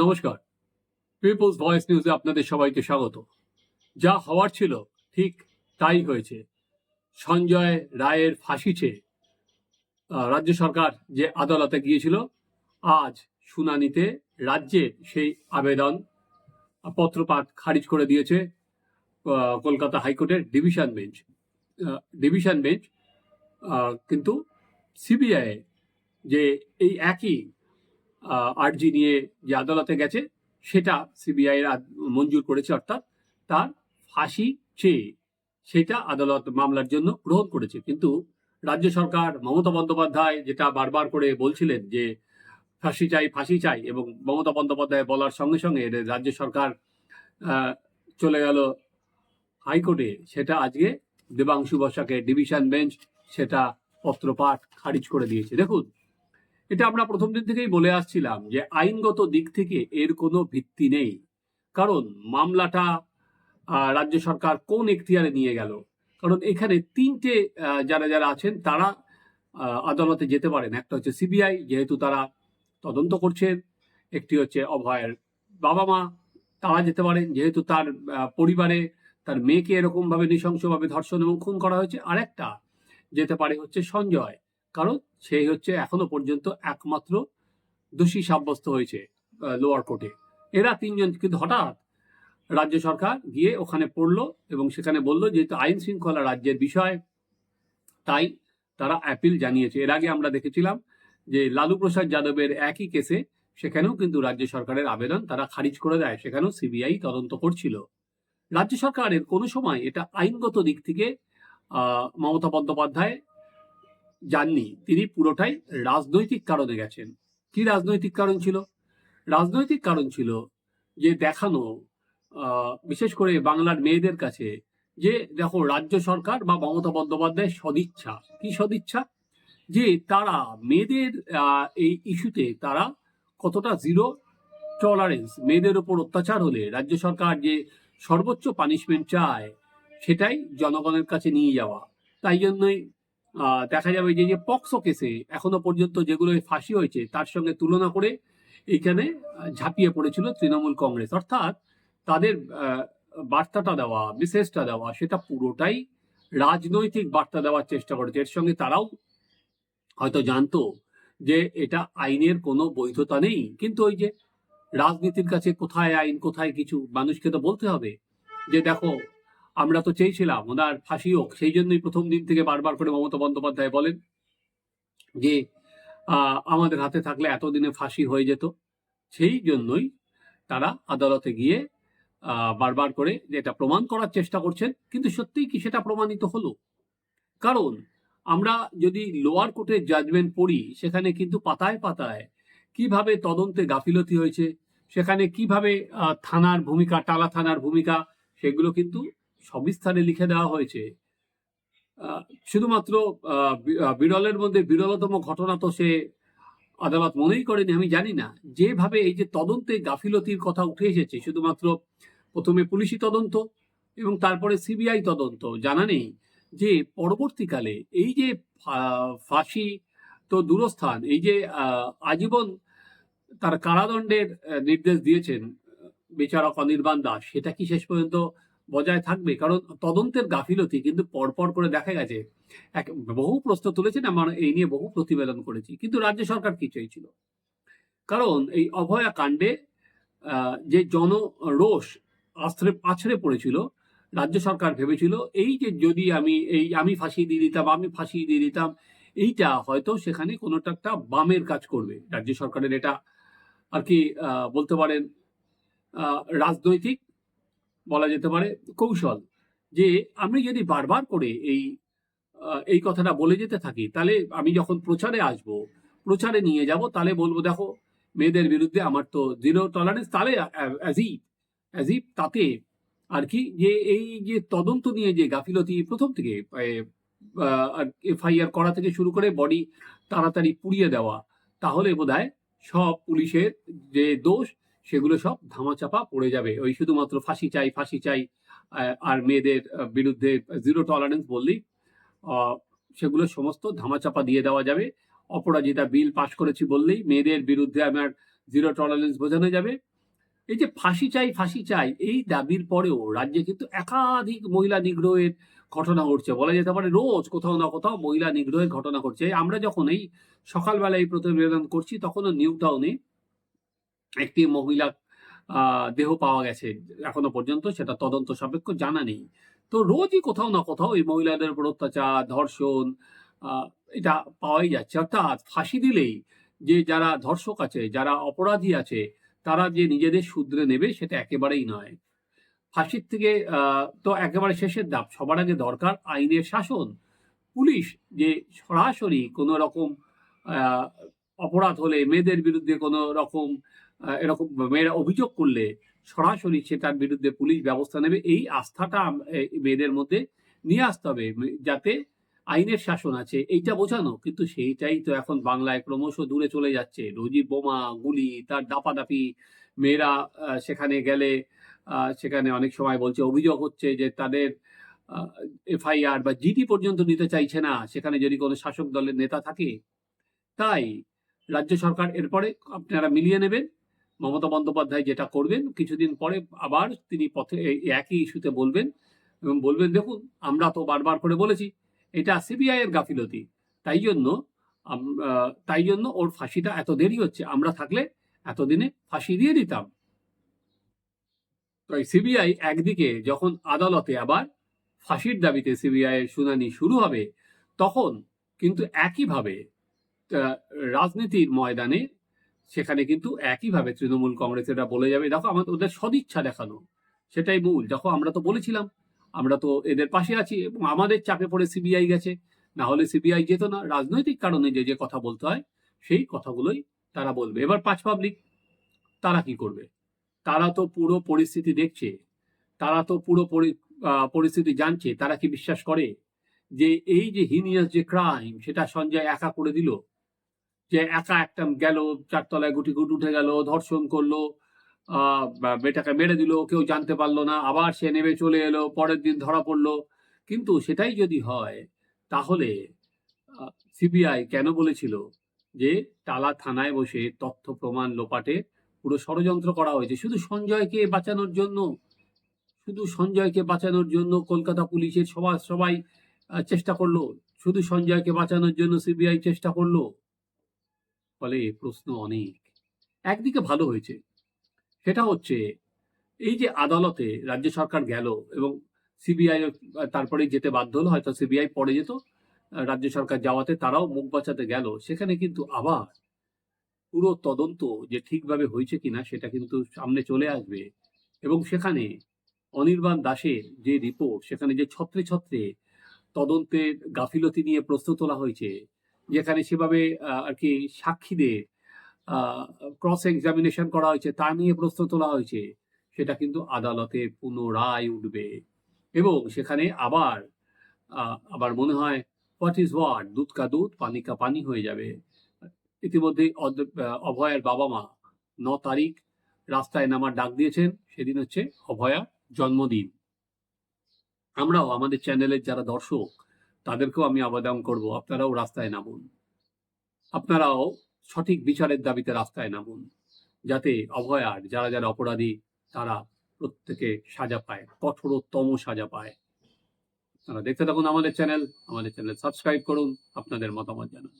নমস্কার। People's voice নিউজে আপনাদের সবাইকে স্বাগত। যা হওয়ার ছিল, ঠিক তাই হয়েছে। সঞ্জয় রায়ের ফাঁসি চেয়ে রাজ্য সরকার যে আদালতে গিয়েছিল, আজ শুনানিতে রাজ্যের সেই আবেদন পত্রপাঠ খারিজ করে দিয়েছে কলকাতা হাইকোর্টের ডিভিশন বেঞ্চ। ডিভিশন বেঞ্চ কিন্তু সিবিআই যে এই একই আর্জি নিয়ে যে আদালতে গেছে, সেটা সিবিআই মঞ্জুর করেছে, অর্থাৎ তার ফাঁসি চেয়ে সেটা আদালত মামলার জন্য গ্রহণ করেছে। কিন্তু রাজ্য সরকার মমতা বন্দ্যোপাধ্যায় যেটা বারবার করে বলছিলেন যে ফাঁসি চাই ফাঁসি চাই, এবং মমতা বন্দ্যোপাধ্যায় বলার সঙ্গে সঙ্গে রাজ্য সরকার চলে গেল হাইকোর্টে। সেটা আজকে দেবাংশু বসাকে ডিভিশন বেঞ্চ সেটা পত্রপাঠ খারিজ করে দিয়েছে। দেখুন এটা আমরা প্রথম দিন থেকেই বলে আসছিলাম যে আইনগত দিক থেকে এর কোনো ভিত্তি নেই। কারণ মামলাটা রাজ্য সরকার কোন এখতিয়ারে নিয়ে গেল? কারণ এখানে তিনটে যারা যারা আছেন তারা আদালতে যেতে পারেন। একটা হচ্ছে সিবিআই, যেহেতু তারা তদন্ত করছেন। একটি হচ্ছে অভয়ের বাবা মা, তারা যেতে পারেন। যেহেতু তার পরিবারে তার মেয়েকে এরকমভাবে নৃশংসভাবে ধর্ষণ এবং খুন করা হয়েছে, আরেকটা যেতে পারে হচ্ছে সঞ্জয়। কারণ সেই হচ্ছে এখনও পর্যন্ত একমাত্র দোষী সাব্যস্ত হয়েছে লোয়ার কোর্টে এরা তিনজন, কিন্তু হঠাৎ রাজ্য সরকার গিয়ে ওখানে পড়ল এবং সেখানে বলল যেহেতু আইন শৃঙ্খলা রাজ্যের বিষয়, তাই তারা অ্যাপিল জানিয়েছে। এর আগে আমরা দেখেছিলাম যে লালু প্রসাদ যাদবের একই কেসে সেখানেও কিন্তু রাজ্য সরকারের আবেদন তারা খারিজ করে দেয়, সেখানেও সিবিআই তদন্ত করছিল। রাজ্য সরকারের কোনো সময় এটা আইনগত দিক থেকে মমতা বন্দ্যোপাধ্যায় যাননি তিনি পুরোটাই রাজনৈতিক কারণে গেছেন। কি রাজনৈতিক কারণ ছিল? রাজনৈতিক কারণ ছিল যে দেখানো বিশেষ করে বাংলার মেয়েদের কাছে যে দেখো, রাজ্য সরকার বা মমতা বন্দ্যোপাধ্যায়ের সদিচ্ছা। কি সদিচ্ছা? যে তারা মেয়েদের এই ইস্যুতে তারা কতটা জিরো টলারেন্স, মেয়েদের ওপর অত্যাচার হলে রাজ্য সরকার যে সর্বোচ্চ পানিশমেন্ট চায়, সেটাই জনগণের কাছে নিয়ে যাওয়া। তাই জন্যই দেখা যাবে যে যে পক্সো কেসে এখনও পর্যন্ত যেগুলো ফাঁসি হয়েছে তার সঙ্গে তুলনা করে এইখানে আহ, ঝাঁপিয়ে পড়েছিল তৃণমূল কংগ্রেস। অর্থাৎ তাদের বার্তাটা দেওয়া মেসেজটা দেওয়া সেটা পুরোটাই রাজনৈতিক বার্তা দেওয়ার চেষ্টা করেছে। এর সঙ্গে তারাও হয়তো জানতো যে এটা আইনের কোনো বৈধতা নেই। কিন্তু ওই যে রাজনীতির কাছে কোথায় আইন কোথায় কিছু মানুষকে তো বলতে হবে যে দেখো আমরা তো চেয়েছিলাম, ওনার ফাঁসি হোক, সেই জন্যই প্রথম দিন থেকে বারবার করে মমতা বন্দ্যোপাধ্যায় বলেন যে আমাদের হাতে থাকলে এতদিনে ফাঁসি হয়ে যেত। সেই জন্যই তারা আদালতে গিয়ে বারবার করে এটা প্রমাণ করার চেষ্টা করছেন। কিন্তু সত্যিই কি সেটা প্রমাণিত হলো? কারণ আমরা যদি লোয়ার কোর্টের জাজমেন্ট পড়ি, সেখানে কিন্তু পাতায় পাতায় কীভাবে তদন্তে গাফিলতি হয়েছে, সেখানে কীভাবে থানার ভূমিকা, টালা থানার ভূমিকা, সেগুলো কিন্তু সবিস্তারে লিখে দেওয়া হয়েছে। শুধুমাত্র বিরলের মধ্যে বিরলতম ঘটনা তো সে আদালত মনেই করেনি, আমি জানি না। যেভাবে এই যে তদন্তে গাফিলতির কথা উঠে এসেছে, শুধুমাত্র প্রথমে পুলিশি তদন্ত এবং তারপরে সিবিআই তদন্ত, জানা নেই যে পরবর্তীকালে এই যে ফাঁসি তো দূরস্থান, এই যে আজীবন তার কারাদণ্ডের নির্দেশ দিয়েছেন বিচারক অনির্বাণ দাস, সেটা কি শেষ পর্যন্ত বজায় থাকবে। কারণ তদন্তের গাফিলতি কিন্তু পরপর করে দেখা গেছে। এক, বহু প্রশ্ন তুলেছেন, আমার এই নিয়ে বহু প্রতিবেদন করেছি। কিন্তু রাজ্য সরকার কি চেয়েছিল কারণ এই অভয়া কাণ্ডে যে জনরোষ আশ্রে আছড়ে পড়েছিল, রাজ্য সরকার ভেবেছিল, এই যে যদি আমি, এই আমি ফাঁসি দিয়ে দিতাম, আমি ফাঁসি দিয়ে দিতাম, এইটা হয়তো সেখানে কোনোটা একটা বামের কাজ করবে। রাজ্য সরকারের এটা আর কি বলতে পারেন রাজনৈতিক বলা যেতে পারে, কৌশল যে আমি যদি বারবার করে এই এই কথাটা বলে যেতে থাকি, তাহলে আমি যখন প্রচারে আসব, প্রচারে নিয়ে যাব, তাহলে বলব, দেখো, মেয়েদের বিরুদ্ধে আমার তো জিরো টলারেন্স তাহলে তাতে আর কি যে এই যে তদন্ত নিয়ে যে গাফিলতি প্রথম থেকে এফআইআর করা থেকে শুরু করে বডি তাড়াতাড়ি পুড়িয়ে দেওয়া, তাহলে বোধহয় সব পুলিশের যে দোষ সেগুলো সব ধামাচাপা পড়ে যাবে। ওই শুধুমাত্র ফাঁসি চাই ফাঁসি চাই আর মেয়েদের বিরুদ্ধে জিরো টলারেন্স বললেই আহ, সেগুলো সমস্ত ধামাচাপা দিয়ে দেওয়া যাবে। অপরাজিতা বিল পাশ করেছি বললেই মেয়েদের বিরুদ্ধে আমার জিরো টলারেন্স বোঝানো যাবে। এই যে ফাঁসি চাই ফাঁসি চাই এই দাবির পরেও রাজ্যে কিন্তু একাধিক মহিলা নিগ্রহের ঘটনা ঘটছে। বলা যেতে পারে রোজ কোথাও না কোথাও মহিলা নিগ্রহের ঘটনা ঘটছে। আমরা যখন এই সকালবেলা এই প্রতিবেদন করছি তখনও নিউ টাউনে একটি মহিলা দেহ পাওয়া গেছে এখনও পর্যন্ত, সেটা তদন্ত সাপেক্ষ জানা নেই। তো রোজই কোথাও না কোথাও এই মহিলাদের উপর অত্যাচার, ধর্ষণ এটা পাওয়াই যাচ্ছে। অর্থাৎ ফাঁসি দিলেই যে যারা ধর্ষক আছে, যারা অপরাধী আছে, তারা যে নিজেদের শুধরে নেবে সেটা একেবারেই নয়। ফাঁসির থেকে তো একেবারে শেষের ধাপ, সবার আগে দরকার আইনের শাসন। পুলিশ যে সরাসরি কোনো রকম অপরাধ হলে, মেয়েদের বিরুদ্ধে কোনো রকম এরকম মেয়েরা অভিযোগ করলে সরাসরি সেটার বিরুদ্ধে পুলিশ ব্যবস্থা নেবে। এই আস্থাটা মেয়েদের মধ্যে নিয়ে আসতে হবে যাতে আইনের শাসন আছে। এইটা বোঝানো, কিন্তু সেইটাই তো এখন বাংলায় ক্রমশ দূরে চলে যাচ্ছে। রোজি বোমা, গুলি, তার দাপাদাপি মেয়েরা সেখানে গেলে সেখানে অনেক সময় বলছে, অভিযোগ হচ্ছে যে তাদের এফআইআর বা জিডি পর্যন্ত নিতে চাইছে না। সেখানে যদি কোনো শাসক দলের নেতা থাকে, তাই রাজ্য সরকার এরপরে আপনারা মিলিয়ে নেবেন। মমতা বন্দ্যোপাধ্যায় যেটা করবেন, কিছুদিন পরে আবার তিনি পথে একই ইস্যুতে বলবেন এবং বলবেন, দেখুন, আমরা তো বারবার করে বলেছি, এটা সিবিআই এর গাফিলতি। তাই জন্য তাই জন্য ওর ফাঁসিটা এত দেরি হচ্ছে। আমরা থাকলে এতদিনে ফাঁসি দিয়ে দিতাম। তাই সিবিআই একদিকে যখন আদালতে আবার ফাঁসির দাবিতে সিবিআই এর শুনানি শুরু হবে, তখন কিন্তু একইভাবে রাজনীতির ময়দানে সেখানে কিন্তু একইভাবে তৃণমূল কংগ্রেসেরা বলে যাবে, দেখো আমাদের ওদের সদিচ্ছা দেখানো। সেটাই মূল। দেখো, আমরা তো বলেছিলাম, আমরা তো এদের পাশে আছি এবং আমাদের চাপে পড়ে সিবিআই গেছে। না হলে সিবিআই যেত না, রাজনৈতিক কারণে যে যে কথা বলতে হয়, সেই কথাগুলোই তারা বলবে। এবার পাঁচ পাবলিক তারা কি করবে? তারা তো পুরো পরিস্থিতি দেখছে, তারা তো পুরো পরিস্থিতি জানছে, তারা কি বিশ্বাস করে যে এই যে হিনিয়াস যে ক্রাইম সেটা সঞ্জয় একা করে দিল? যে একা একটা গেল, চারতলায় গুটি গুট উঠে গেল, ধর্ষণ করল বেটাকে মেরে দিল, কেউ জানতে পারল না, আবার সে নেমে চলে এলো, পরের দিন ধরা পড়ল। কিন্তু সেটাই যদি হয়, তাহলে সিবিআই কেন বলেছিল যে টালা থানায় বসে তথ্য প্রমাণ লোপাটে পুরো ষড়যন্ত্র করা হয়েছে? শুধু সঞ্জয়কে বাঁচানোর জন্য? শুধু সঞ্জয়কে বাঁচানোর জন্য কলকাতা পুলিশের সবাই সবাই চেষ্টা করল? শুধু সঞ্জয়কে বাঁচানোর জন্য সিবিআই চেষ্টা করল? ফলে প্রশ্ন অনেক। একদিকে ভালো হয়েছে, সেটা হচ্ছে এই যে আদালতে রাজ্য সরকার গেল এবং সিবিআই তারপরে যেতে বাধ্য হলো, হয়তো সিবিআই পরে যেত, রাজ্য সরকার যাওয়াতে তারাও মুখ বাঁচাতে গেল, সেখানে কিন্তু আবার পুরো তদন্ত যে ঠিকভাবে হয়েছে কিনা সেটা কিন্তু সামনে চলে আসবে এবং সেখানে অনির্বাণ দাসের যে রিপোর্ট, সেখানে যে ছত্রে ছত্রে তদন্তের গাফিলতি নিয়ে প্রশ্ন তোলা হয়েছে যেখানে সেভাবে আর কি সাক্ষীদের ক্রস এক্সামিনেশন করা হয়েছে, তা নিয়ে প্রশ্ন তোলা হয়েছে, সেটা কিন্তু আদালতে পুনরায় উঠবে। এবং সেখানে আবার আবার মনে হয় হোয়াট ইজ হোয়াট দুধ কা দুধ, পানি কা পানি হয়ে যাবে। ইতিমধ্যে অভয়ের বাবা মা ন তারিখ রাস্তায় নামার ডাক দিয়েছেন, সেদিন হচ্ছে অভয়ার জন্মদিন। আমরাও আমাদের চ্যানেলের যারা দর্শক তাদেরকেও আমি আবেদন করব। আপনারাও রাস্তায় নামুন। আপনারাও সঠিক বিচারের দাবিতে রাস্তায় নামুন, যাতে অভয়ার যারা যারা অপরাধী, তারা প্রত্যেকে সাজা পায়, কঠোরতম সাজা পায়। আপনারা দেখতে থাকুন আমাদের চ্যানেল। আমাদের চ্যানেল সাবস্ক্রাইব করুন, আপনাদের মতামত জানান।